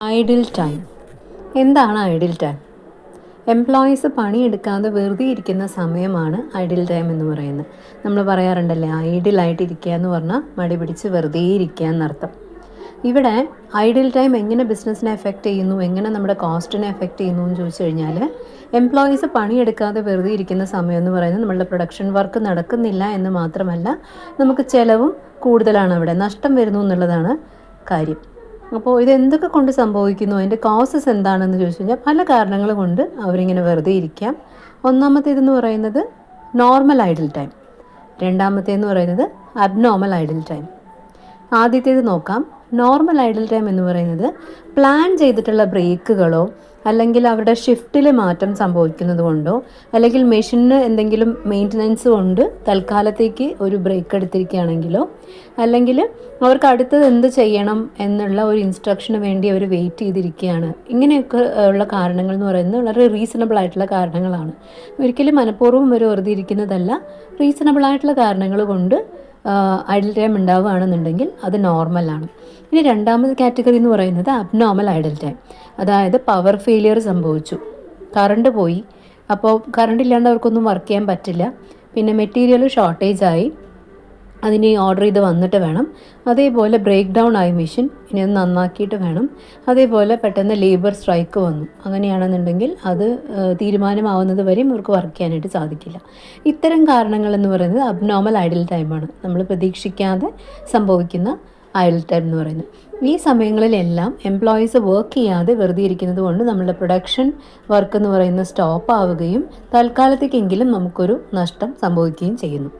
Idle time എന്താണ് idle time employees പണിയെടുക്കാതെ വെറുതെ ഇരിക്കുന്ന സമയമാണ് ഐഡിൽ ടൈം എന്ന് പറയുന്നത്. നമ്മൾ പറയാറുണ്ടല്ലേ ഐഡിലായിട്ട് ഇരിക്കുക എന്ന് പറഞ്ഞാൽ മടി പിടിച്ച് വെറുതെ ഇരിക്കുക എന്നർത്ഥം. ഇവിടെ ഐഡിൽ ടൈം എങ്ങനെ ബിസിനസ്സിനെ എഫക്റ്റ് ചെയ്യുന്നു എങ്ങനെ നമ്മുടെ കോസ്റ്റിനെ എഫക്റ്റ് ചെയ്യുന്നു എന്ന് ചോദിച്ചു കഴിഞ്ഞാൽ എംപ്ലോയീസ് പണിയെടുക്കാതെ വെറുതെ ഇരിക്കുന്ന സമയം എന്ന് പറയുന്നത് നമ്മളുടെ പ്രൊഡക്ഷൻ വർക്ക് നടക്കുന്നില്ല എന്ന് മാത്രമല്ല നമുക്ക് ചിലവും കൂടുതലാണ് അവിടെ നഷ്ടം വരുന്നു എന്നുള്ളതാണ് കാര്യം. അപ്പോൾ ഇതെന്തൊക്കെ കൊണ്ട് സംഭവിക്കുന്നു? അതിന്റെ കോസസ് എന്താണെന്ന് ചോദിച്ചു കഴിഞ്ഞാൽ പല കാരണങ്ങൾ കൊണ്ട് അവരിങ്ങനെ വെറുതെ ഇരിക്കാം. ഒന്നാമത്തേതെന്ന് പറയുന്നത് നോർമൽ ഐഡിൽ ടൈം രണ്ടാമത്തേന്ന് പറയുന്നത് അബ്നോർമൽ ഐഡിൽ ടൈം ആദ്യത്തേത് നോക്കാം. നോർമൽ ഐഡിൽ ടൈം എന്ന് പറയുന്നത് പ്ലാൻ ചെയ്തിട്ടുള്ള ബ്രേക്കുകളോ അല്ലെങ്കിൽ അവരുടെ ഷിഫ്റ്റിൽ മാറ്റം സംഭവിക്കുന്നത് കൊണ്ടോ അല്ലെങ്കിൽ മെഷീനിന് എന്തെങ്കിലും മെയിന്റനൻസ് കൊണ്ട് തൽക്കാലത്തേക്ക് ഒരു ബ്രേക്ക് എടുത്തിരിക്കുകയാണെങ്കിലോ അല്ലെങ്കിൽ അവർക്ക് അടുത്തത് എന്ത് ചെയ്യണം എന്നുള്ള ഒരു ഇൻസ്ട്രക്ഷന് വേണ്ടി അവർ വെയിറ്റ് ചെയ്തിരിക്കുകയാണ്. ഇങ്ങനെയൊക്കെ ഉള്ള കാരണങ്ങൾ എന്ന് പറയുന്നത് വളരെ റീസണബിൾ ആയിട്ടുള്ള കാരണങ്ങളാണ്. ഒരിക്കലും മനഃപൂർവം അവർ വെറുതെ ഇരിക്കുന്നതല്ല. റീസണബിൾ ആയിട്ടുള്ള കാരണങ്ങൾ കൊണ്ട് ഐഡിൽ ടൈം ഉണ്ടാവുകയാണെന്നുണ്ടെങ്കിൽ അത് നോർമലാണ് ഇനി രണ്ടാമത് കാറ്റഗറി എന്ന് പറയുന്നത് അബ്നോർമൽ ഐഡിൽ ടൈം അതായത് പവർ ഫെയിലിയർ സംഭവിച്ചു. കറണ്ട് പോയി. അപ്പോൾ കറണ്ട് ഇല്ലാണ്ട് അവർക്കൊന്നും വർക്ക് ചെയ്യാൻ പറ്റില്ല. പിന്നെ മെറ്റീരിയൽ ഷോർട്ടേജ് ആയി. അതിന് ഓർഡർ ചെയ്ത് വന്നിട്ട് വേണം. അതേപോലെ ബ്രേക്ക് ഡൗൺ ആയ മെഷീൻ ഇനി അത് നന്നാക്കിയിട്ട് വേണം. അതേപോലെ പെട്ടെന്ന് ലേബർ സ്ട്രൈക്ക് വന്നു. അങ്ങനെയാണെന്നുണ്ടെങ്കിൽ അത് തീരുമാനമാവുന്നത് വരെയും ഇവർക്ക് വർക്ക് ചെയ്യാനായിട്ട് സാധിക്കില്ല. ഇത്തരം കാരണങ്ങൾ എന്ന് പറയുന്നത് അബ്നോർമൽ ഐഡിൽ ടൈമാണ് നമ്മൾ പ്രതീക്ഷിക്കാതെ സംഭവിക്കുന്ന ഐഡിൽ ടൈം എന്ന് പറയുന്നത്. ഈ സമയങ്ങളിലെല്ലാം എംപ്ലോയീസ് വർക്ക് ചെയ്യാതെ വെറുതെ ഇരിക്കുന്നത് കൊണ്ട് നമ്മളുടെ പ്രൊഡക്ഷൻ വർക്ക് എന്ന് പറയുന്ന സ്റ്റോപ്പ് ആവുകയും തൽക്കാലത്തേക്കെങ്കിലും നമുക്കൊരു നഷ്ടം സംഭവിക്കുകയും ചെയ്യുന്നു.